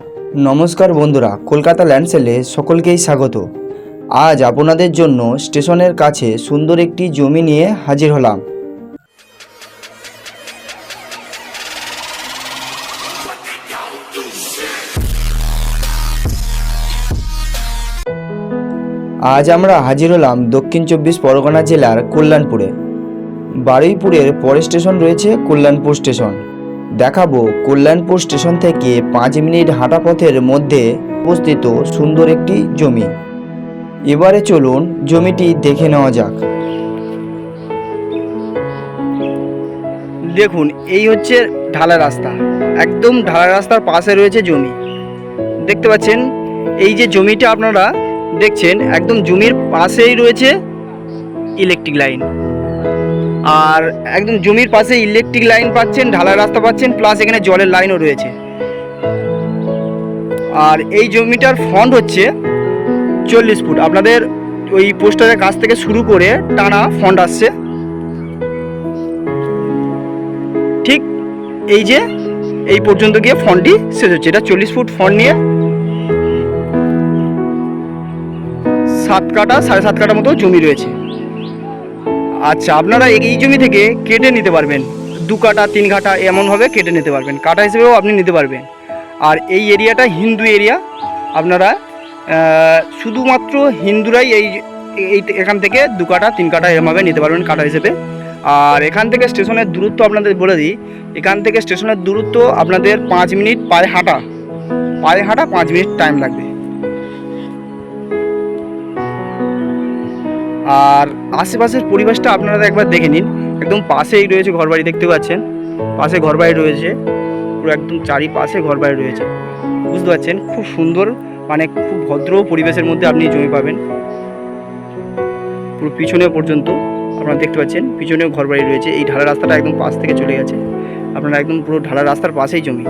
নমস্কার বন্ধুরা, কলকাতা ল্যান্ডসেলে সকলকেই স্বাগত। আজ আপনাদের জন্য স্টেশনের কাছে সুন্দর একটি জমি নিয়ে হাজির হলাম। আজ আমরা হাজির হলাম দক্ষিণ চব্বিশ পরগনা জেলার কল্যাণপুরে। বারুইপুরের পরের স্টেশন রয়েছে কল্যাণপুর স্টেশন। দেখাবো কল্যাণপুর স্টেশন থেকে পাঁচ মিনিট হাঁটা পথের মধ্যে অবস্থিত সুন্দর একটি জমি। এবারে চলুন জমিটি দেখে নেওয়া যাক। দেখুন, এই হচ্ছে ঢালা রাস্তা। একদম ঢালা রাস্তার পাশে রয়েছে জমি। দেখতে পাচ্ছেন, এই যে জমিটা আপনারা দেখছেন, একদম জমির পাশেই রয়েছে ইলেকট্রিক লাইন আর একদম জমির পাশে ইলেকট্রিক লাইন পাচ্ছেন ঢালা রাস্তা পাচ্ছেন প্লাস এখানে জলের লাইনও রয়েছে। আর এই জমিটার ফন্ড হচ্ছে চল্লিশ ফুট। আপনাদের ওই পোস্টারের কাছ থেকে শুরু করে টানা ফন্ড আসছে। ঠিক এই যে, এই পর্যন্ত গিয়ে ফন্ডটি শেষ হচ্ছে। এটা চল্লিশ ফুট ফন্ড নিয়ে সাত কাটা সাড়ে সাত কাটা মতো জমি রয়েছে। আচ্ছা আপনারা এই জমি থেকে কেটে নিতে পারবেন। দু কাটা, তিন কাটা এমনভাবে কেটে নিতে পারবেন। কাটা হিসেবেও আপনি নিতে পারবেন। আর এই এরিয়াটা হিন্দু এরিয়া। আপনারা শুধুমাত্র হিন্দুরাই এই এই এখান থেকে দু কাটা, তিন কাটা এরমভাবে নিতে পারবেন কাটা হিসেবে। আর এখান থেকে স্টেশনের দূরত্ব আপনাদের বলে দিই। এখান থেকে স্টেশনের দূরত্ব আপনাদের পাঁচ মিনিট পায়ে হাঁটা। পায়ে হাঁটা পাঁচ মিনিট টাইম লাগবে। আর আশেপাশের পরিবেশটা আপনারা একবার দেখে নিন। একদম পাশেই রয়েছে ঘরবাড়ি, দেখতে পাচ্ছেন? পাশে ঘরবাড়ি রয়েছে। পুরো একদম চারিপাশে ঘরবাড়ি রয়েছে। বুঝতে পারছেন? খুব সুন্দর মানে খুব ভদ্র পরিবেশের মধ্যে আপনি জমি পাবেন। পুরো পিছনে পর্যন্ত আপনারা দেখতে পাচ্ছেন, পিছনেও ঘরবাড়ি রয়েছে। এই ঢালা রাস্তাটা একদম পাশ থেকে চলে গেছে। আপনারা একদম পুরো ঢালা রাস্তার পাশেই জমি।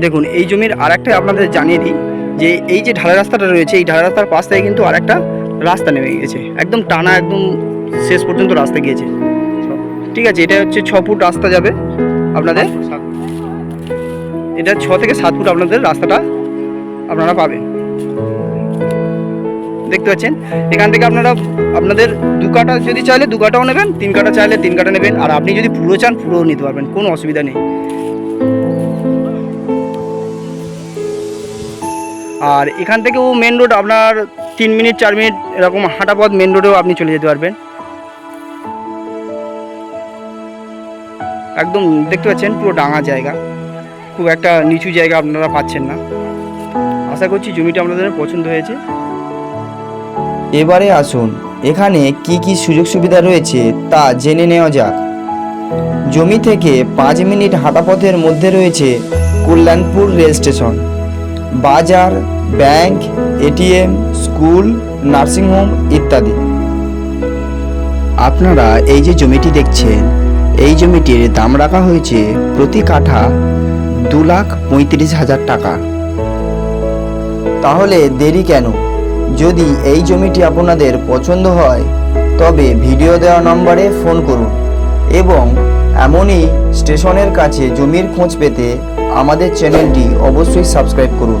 দেখুন, এই জমির আর একটা আপনাদের জানিয়ে দিই যে এই যে ঢালা রাস্তাটা রয়েছে, এই ঢালা রাস্তার পাশ থেকে কিন্তু আরেকটা রাস্তা নেমে গেছে। একদম টানা, একদম শেষ পর্যন্ত রাস্তা গিয়েছে। ঠিক আছে, এটা হচ্ছে ছ ফুট রাস্তা যাবে আপনাদের। এটা ছ থেকে সাত ফুট আপনাদের রাস্তাটা আপনারা পাবেন। দেখতে পাচ্ছেন? এখান থেকে আপনারা, আপনাদের দু কাটা যদি চাইলে দু কাটাও নেবেন, তিন কাটা চাইলে তিন কাটা নেবেন, আর আপনি যদি পুরো চান পুরো নিতে পারবেন, কোনো অসুবিধা নেই। আর এখান থেকেও মেন রোড আপনার তিন মিনিট, চার মিনিট এরকম হাঁটা পথ মেন রোডেও আপনি চলে যেতে পারবেন। একদম দেখতে পাচ্ছেন পুরো ডাঙা জায়গা। খুব একটা নিচু জায়গা আপনারা পাচ্ছেন না। আশা করছি জমিটা আপনাদের পছন্দ হয়েছে। এবারে আসুন, এখানে কি কি সুযোগ সুবিধা রয়েছে তা জেনে নেওয়া যাক। জমি থেকে পাঁচ মিনিট হাঁটা পথের মধ্যে রয়েছে কল্যাণপুর রেল স্টেশন। বাজার bank ATM school nursing home ইত্যাদি। আপনারা এই যে জমিটি দেখছেন, এই জমিটির দাম রাখা হয়েছে প্রতি কাঠা দু লাখ পঁয়ত্রিশ হাজার টাকা। তাহলে দেরি কেন? যদি এই জমিটি আপনাদের পছন্দ হয়, তবে ভিডিও দেওয়া নম্বরে ফোন করুন এবং এমনই স্টেশনের কাছে জমির খোঁজ পেতে আমাদের চ্যানেলটি অবশ্যই সাবস্ক্রাইব করুন।